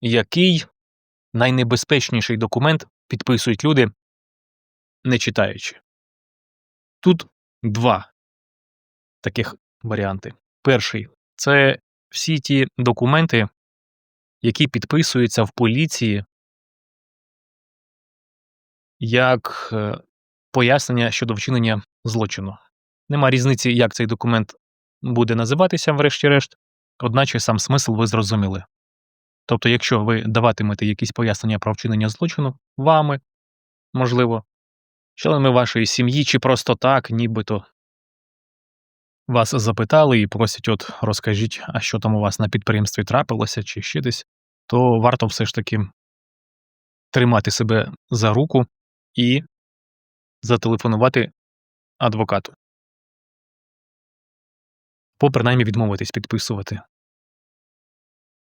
який найнебезпечніший документ підписують люди, не читаючи. Тут два таких варіанти. Перший це всі ті документи, які підписуються в поліції як е, пояснення щодо вчинення злочину. Нема різниці, як цей документ буде називатися, врешті-решт, одначе сам смисл ви зрозуміли. Тобто, якщо ви даватимете якісь пояснення про вчинення злочину вами, можливо, членами вашої сім'ї, чи просто так, нібито вас запитали і просять, от розкажіть, а що там у вас на підприємстві трапилося, чи ще десь, то варто все ж таки тримати себе за руку і зателефонувати адвокату. Або принаймні відмовитись підписувати.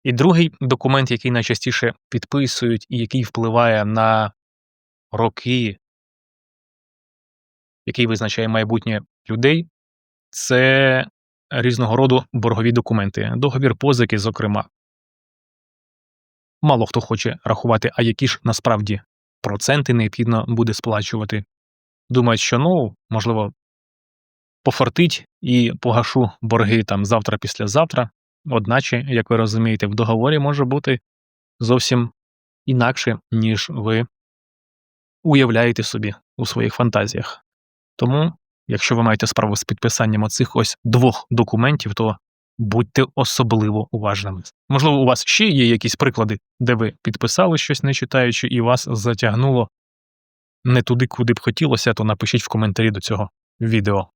І другий документ, який найчастіше підписують і який впливає на роки, який визначає майбутнє людей, це різного роду боргові документи, договір позики, зокрема. Мало хто хоче рахувати, а які ж насправді проценти необхідно буде сплачувати. Думають, що ну, можливо, пофартить і погашу борги там завтра, післязавтра. Одначе, як ви розумієте, в договорі може бути зовсім інакше, ніж ви уявляєте собі у своїх фантазіях. Тому, якщо ви маєте справу з підписанням оцих ось двох документів, то будьте особливо уважними. Можливо, у вас ще є якісь приклади, де ви підписали щось не читаючи, і вас затягнуло не туди, куди б хотілося, то напишіть в коментарі до цього відео.